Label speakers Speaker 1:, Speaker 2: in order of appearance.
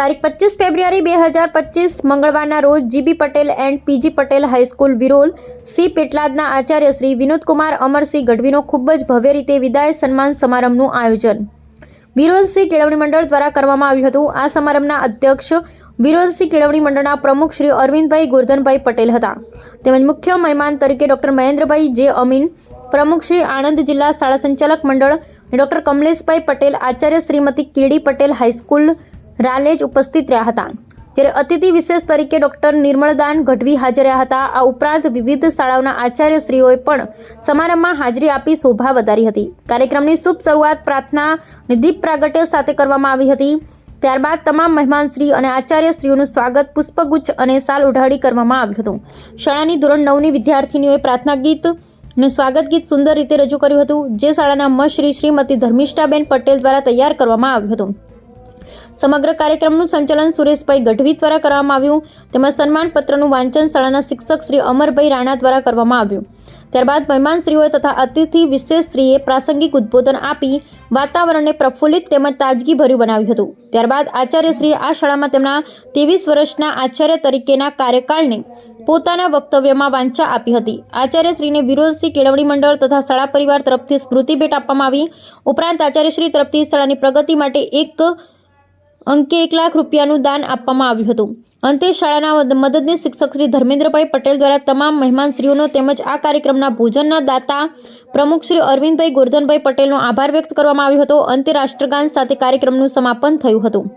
Speaker 1: તારીખ પચીસ ફેબ્રુઆરી બે હજાર પચીસ મંગળવારના રોજ GB Patel and PG Patel high school Virol C પેટલાદના આચાર્ય શ્રી વિનોદકુમાર અમરસિંહ ગઢવીનો ખૂબ જ ભવ્ય રીતે વિદાય સન્માન સમારંભનું આયોજન. વિરોલસિંહ કેળવણી મંડળ દ્વારા કરવામાં આવ્યું હતું. આ સમારંભના અધ્યક્ષ વિરોલસિંહ કેળવણી મંડળના પ્રમુખ શ્રી અરવિંદભાઈ ગોરધનભાઈ પટેલ હતા. તેમજ મુખ્ય મહેમાન તરીકે ડૉક્ટર મહેન્દ્રભાઈ જે અમીન, પ્રમુખ શ્રી આણંદ જિલ્લા શાળા સંચાલક મંડળ ડૉક્ટર કમલેશભાઈ પટેલ, આચાર્ય શ્રીમતી કીડી પટેલ હાઈસ્કૂલ રાલેજ ઉપસ્થિત રહ્યા હતા. જ્યારે અતિથિ વિશેષ તરીકે ડોક્ટર નિર્મળદાન ગઢવી હાજર રહ્યા હતા. આ ઉપરાંત વિવિધ શાળાઓના આચાર્યશ્રીઓએ પણ સમારંભમાં હાજરી આપી શોભા વધારી હતી. કાર્યક્રમની શુભ શરૂઆત પ્રાર્થના અને દીપ પ્રાગટ્ય સાથે કરવામાં આવી હતી. ત્યારબાદ તમામ મહેમાનશ્રી અને આચાર્યશ્રીઓનું સ્વાગત પુષ્પગુચ્છ અને સાલ ઉઢાડી કરવામાં આવ્યું હતું. શાળાની ધોરણ નવની વિદ્યાર્થીનીઓએ પ્રાર્થના ગીત અને સ્વાગત ગીત સુંદર રીતે રજૂ કર્યું હતું, જે શાળાના મશ્રી શ્રીમતી ધર્મિષ્ઠાબેન પટેલ દ્વારા તૈયાર કરવામાં આવ્યું હતું. સમગ્ર કાર્યક્રમનું સંચાલન સુરેશભાઈ ગઢવી દ્વારા કરવામાં આવ્યું. તેમજ સન્માનપત્રનું વાંચન શાળાના શિક્ષક શ્રી અમરભાઈ રાણા દ્વારા કરવામાં આવ્યું. ત્યારબાદ મહેમાનશ્રીઓએ તથા અતિથિ વિશેષશ્રીએ પ્રાસંગિક ઉદ્બોધન આપી વાતાવરણને પ્રફુલ્લિત તેમજ તાજગીભર્યું બનાવ્યું હતું. ત્યારબાદ આચાર્યશ્રીએ આ શાળામાં તેમના ત્રેવીસ વર્ષના આચાર્ય તરીકેના કાર્યકાળને પોતાના વક્તવ્યમાં વાંચા આપી હતી. આચાર્યશ્રીને વિરોધસિંહ કેળવણી મંડળ તથા શાળા પરિવાર તરફથી સ્મૃતિ ભેટ આપવામાં આવી. ઉપરાંત આચાર્યશ્રી તરફથી શાળાની પ્રગતિ માટે એક અંકે એક લાખ રૂપિયાનું દાન આપવામાં આવ્યું હતું. અંતે શાળાના મદ- મદદનીશ શિક્ષક શ્રી ધર્મેન્દ્રભાઈ પટેલ દ્વારા તમામ મહેમાનશ્રીઓનો તેમજ આ કાર્યક્રમના ભોજનના દાતા પ્રમુખ શ્રી અરવિંદભાઈ ગોરધનભાઈ પટેલનો આભાર વ્યક્ત કરવામાં આવ્યો હતો. અંતે રાષ્ટ્રગાન સાથે કાર્યક્રમનું સમાપન થયું હતું.